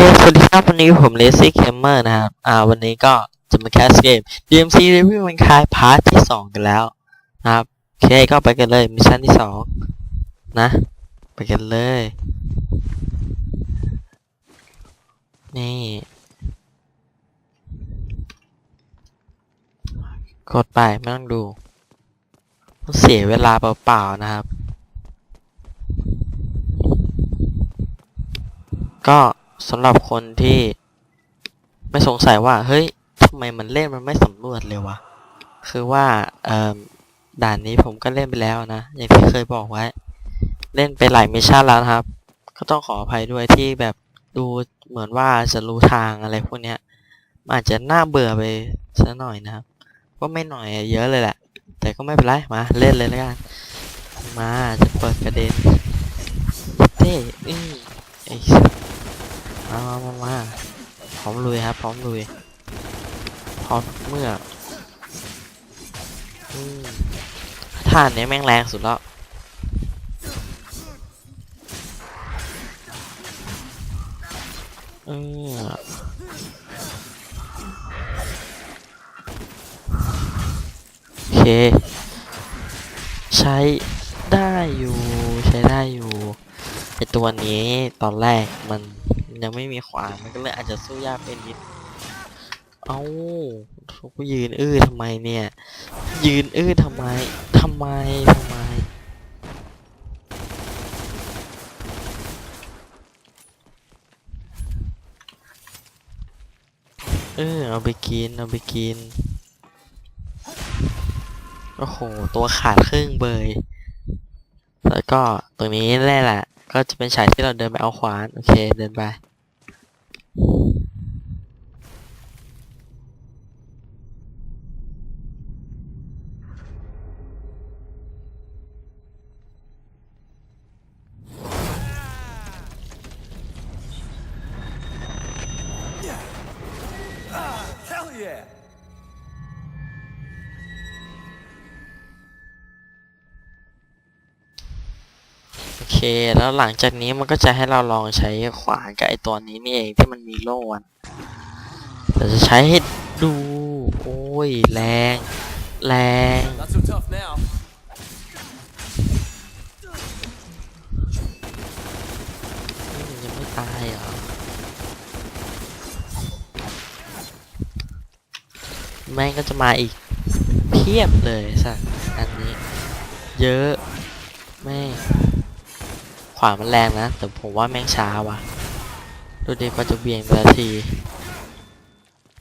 เคสวัสดีครับวันนี้ผมเลซี่เคมเมอร์นะครับ อ่า วันนี้ก็จะมาแคสเกม DMC Review มันคายพาร์ทที่สองกันแล้วนะครับโอเคก็ไปกันเลยมิชชั่นที่สองนะ ไปกันเลย นี่ กดไปไม่ต้องดูต้องเสียเวลาเปล่าๆนะครับ ก็ สำหรับคนที่ไม่สงสัยว่า เฮ้ยทำไมมันเล่นมันไม่สำรวจเลยวะ คือว่าเออด่านนี้ผมก็เล่นไปแล้วนะ อย่างที่เคยบอกไว้ เล่นไปหลายมิชชั่นแล้วครับ ก็ต้องขออภัยด้วยที่แบบดูเหมือนว่าจะรู้ทางอะไรพวกเนี้ยมันอาจจะน่าเบื่อไปซะหน่อยนะครับ ก็ไม่หน่อยเยอะเลยแหละ แต่ก็ไม่เป็นไร มาเล่นเลยแล้วกัน มาจะเปิดประเด็นเต้อือไอ้ มามามามาพร้อมลุยครับ พร้อมลุย พร้อมเมื่อท่านนี้แม่งแรงสุดแล้วอืมโอเค ใช้ได้อยู่ ใช้ได้อยู่ไอตัวนี้ตอนแรกมัน ยังไม่มีขวานมันก็เลยอาจจะสู้ยากเป็นนิด เอ้ากูยืนอื้อทำไมเนี่ย ยืนอื้อทำไมทำไมทำไม เออเอาไปกิน เอาไปกิน โอ้โห ตัวขาดครึ่งเบย แล้วก็ตรงนี้แหละแหละก็จะเป็นฉากที่เราเดินไปเอาขวาน โอเค เดินไป Yeah! โอเค แล้วหลังจากนี้มันก็จะให้เราลองใช้ขวานกับไอตัวนี้นี่เองที่มันมีโล่อะเราจะใช้ให้ดู โอ้ย แรง แรง ยังไม่ตายเหรอ แม่งก็จะมาอีก เพียบเลยสัตว์อันนี้ เยอะแม่งขวามันแรงนะ แต่ผมว่าแม่งช้าว่ะ ดูดีกว่าจะเบี่ยงแต่ละที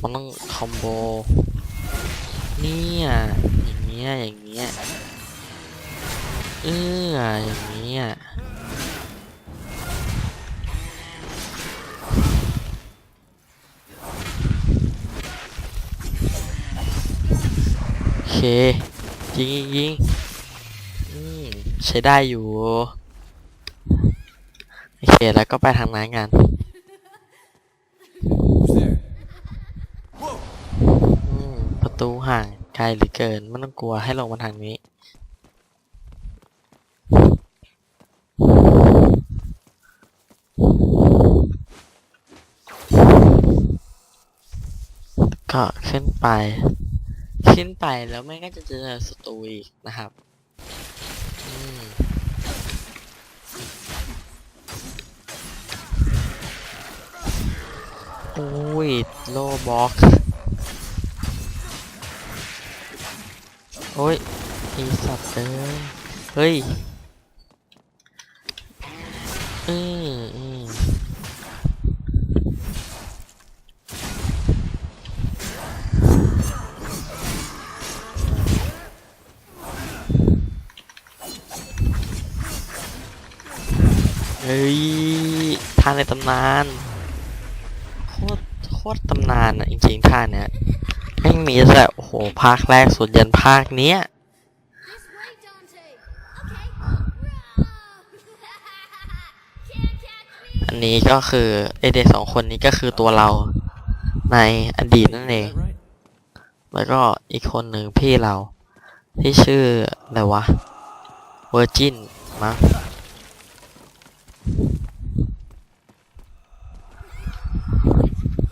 มันต้องคอมโบ เนี่ยอย่างเงี้ยอย่างเงี้ยเอออย่างเงี้ย ยิงยิงยิงใช้ได้อยู่ โอเค แล้วก็ไปทางนั้นกันประตูห่างไกลเหรือเกิน ไม่ต้องกลัวให้ลงมาทางนี้ ก็ขึ้นไป ขึ้นไปแล้วไม่งก็จะเจอศัตรูอีกนะครับอืมโอ้ยโลบ็อกโอ้ยไอสัตว์เอ้ยเฮ้ยอืมอืมเฮ้ยท่าในตำนานโคตรโคตรตำนานอะจริงๆท่าเนี้ยแม่งมีแต่โอ้โหภาคแรกสุดยันภาคเนี้ยอันนี้ก็คือไอเดสองคนนี้ก็คือตัวเราในอดีตนั่นเอง แล้วก็อีกคนหนึ่งพี่เรา ที่ชื่ออะไรวะเวอร์จินมั้ง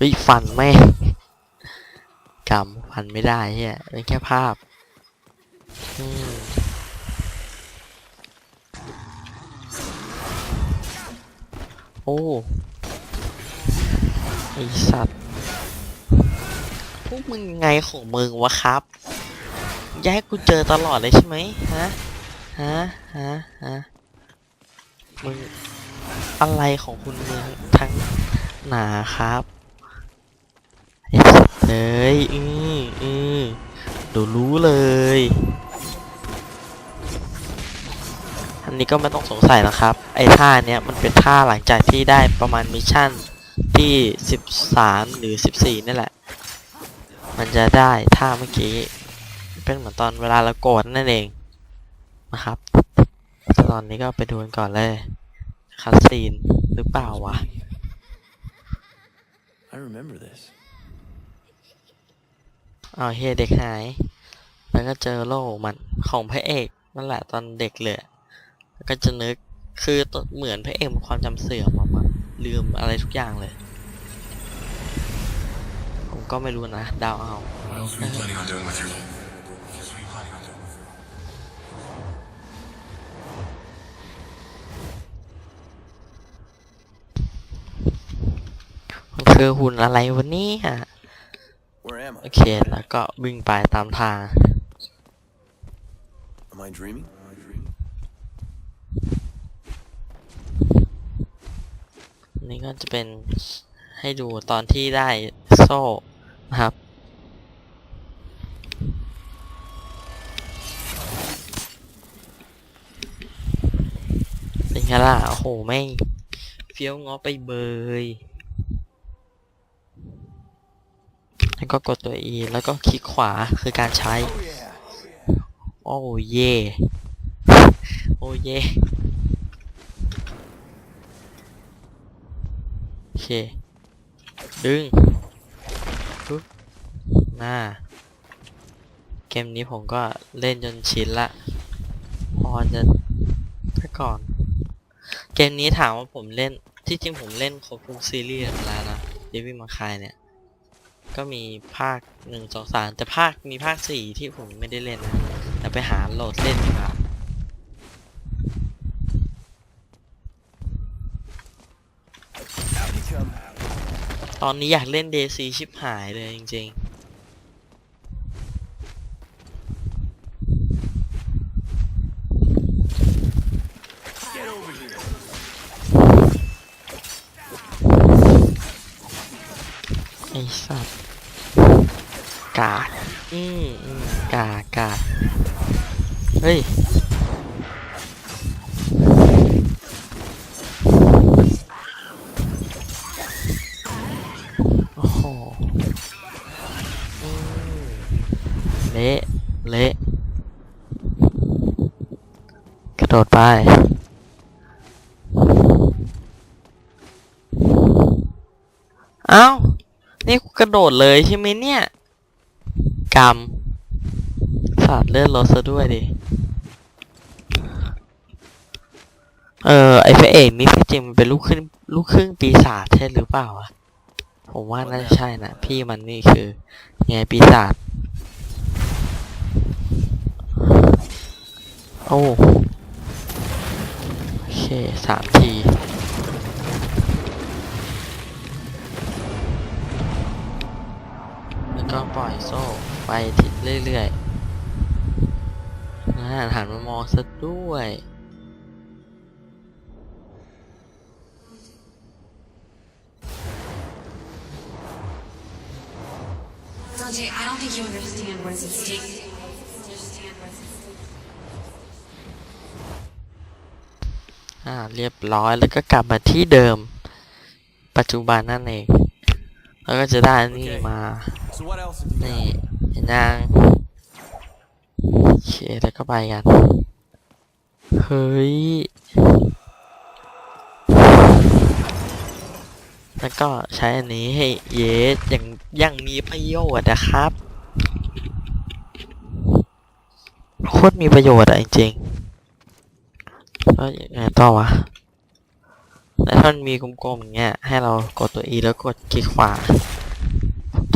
เฮ้ยฟันแม่งกำฟันไม่ได้เฮียเป็นแค่ภาพอโอ้ไอสัตว์พวกมึงไงของมึงวะครับอย้ายกูเจอตลอดเลยใช่ไหมฮะฮะฮะฮะมึงอะไรของคุณมึงทั้งหนาครับ เลยอืออือเดูรู้เลยอันนี้ก็ไม่ต้องสงสัยนะครับ ไอ้ท่าเนี้ยมันเป็นท่าหลังจากที่ได้ประมาณมิชชั่นที่ 13 หรือ 14นี่แหละ มันจะได้ท่าเมื่อกี้ เป็นเหมือนตอนเวลาเราโกรธนั่นเองนะครับตตอนนี้ก็ไปดูกันก่อนเลยคัสซีนหรือเปล่าวะ I remember this. อ้าเฮียเด็กหาย แล้วก็เจอโล่มันของพระเอกนั่นแหละตอนเด็กเลยแล้วก็จะนึกคือเหมือนพระเอกมีความจำเสื่อมอะมันลืมอะไรทุกอย่างเลย ผมก็ไม่รู้นะดาวเอามันคือหุ่นอะไรวะเนี่ย Where am โอ I? เค แล้วก็วิ่งไปตามทาง Am I dreaming? Am I dreaming? นี่ก็จะเป็นให้ดูตอนที่ได้โซ่นะครับ เป็นไงล่ะ โอ้โหแม่งเฟี้ยวง้อไปเบย แล้วก็กดตัว E แล้วก็คลิกขวาคือการใช้ โอ้เย่โอ้เย่โอเค ดึงปึ๊บหน้า เกมนี้ผมก็เล่นจนชินละ พอจะถ้าก่อน เกมนี้ถามว่าผมเล่น ที่จริงผมเล่นครบทุกซีรีส์แล้วนะเดวิมาคายเนี่ย ก็มีภาคหนึ่งสองสามแต่ภาคมีภาคสี่ที่ผมไม่ได้เล่นนะแต่ไปหาโหลดเล่นดีกว่าตอนนี้อยากเล่นเดซีชิบหายเลยจริงๆ over here. ๆ ไอ้ สัตว์กาดอืมอืมกาดกาดเฮ้ยโอ้โหอืมเละเละกระโดดไป เอ้า นี่กูกระโดดเลยใช่ไหมเนี่ยกรรมสาดเลือดรถซะด้วยดิ เออ ไอพระเอกนี่ที่จริงมันเป็นลูกครึ่งลูกครึ่งปีศาจใช่หรือเปล่าอะผมว่าน่าจะใช่นะพี่มันนี่คือไงปีศาจโอ้โอเคสามที ก็ปล่อยโซ่ไปทิศเรื่อยๆนะหันมามองซะด้วย Dante, I don't think you understand what's at stake. Understand what's at stake. อ่าเรียบร้อยแล้วก็กลับมาที่เดิม ปัจจุบันนั่นเอง แล้วก็จะได้นี่มา So what else have you นี่ got? เห็นนางโอเคแล้วก็ไปกัน เฮ้ย แล้วก็ใช้อันนี้ให้เยสอย่างอย่างมีประโยชน์นะครับโคตรมีประโยชน์อะจริงๆแล้วยังไงต่อวะ แล้วถ้ามันมีกลมๆอย่างเงี้ย ให้เรากดตัว E แล้วกดคลิกขวา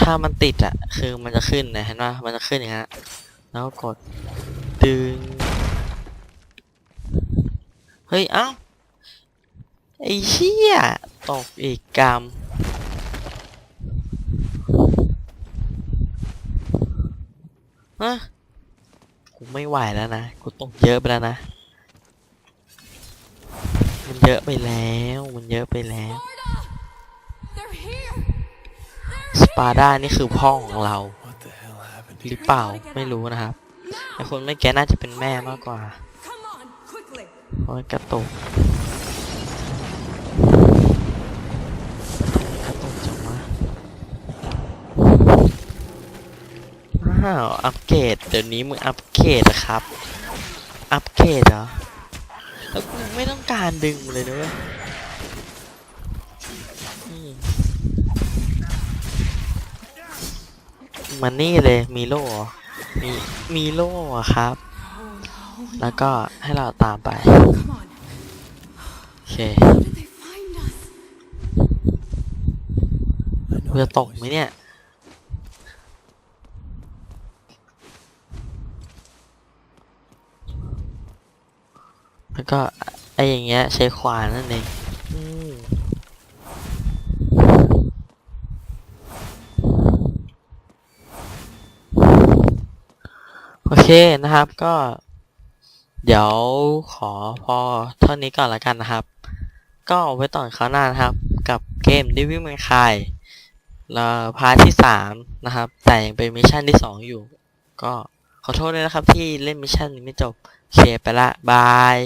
ถ้ามันติดอะ คือมันจะขึ้นนะเห็นป่ะมันจะขึ้นอย่างเงี้ยแล้วกดดึง เฮ้ย เอ้า ไอ้เชี่ยตกอีกกรรมฮะกูไม่ไหวแล้วนะ กูตกเยอะไปแล้วนะ มันเยอะไปแล้ว มันเยอะไปแล้ว สปาร์ดานี่คือพ่อของเราหรือเปล่าไม่รู้นะครับไอคนไม่แกน่าจะเป็นแม่มากกว่าเพราะกระตุกกระตุกจังวะอ้าวอัปเกรดเดี๋ยวนี้มึงอัปเกรดอะครับ อัปเกรดเหรอ แล้วกูไม่ต้องการดึงเลยด้วยมันนี่เลยมีโล่มีมีโล่ครับ แล้วก็ให้เราตามไป โอเค How did they find us? I know กูจะตกไหมเนี่ย แล้ว ก็ไออย่างเงี้ยใช้ขวานนั่นเองโอเคนะครับก็ เดี๋ยวขอพอเท่านี้ก่อนละกันนะครับ ก็ไว้ต่อนคราวหน้านะครับ กับเกม Devil May Cry แล้วพาร์ทที่สามนะครับ แต่ยังเป็นมิชชั่นที่สองอยู่ ก็ขอโทษด้วยนะครับที่เล่นมิชชั่นนี้ไม่จบ เคไปละ บาย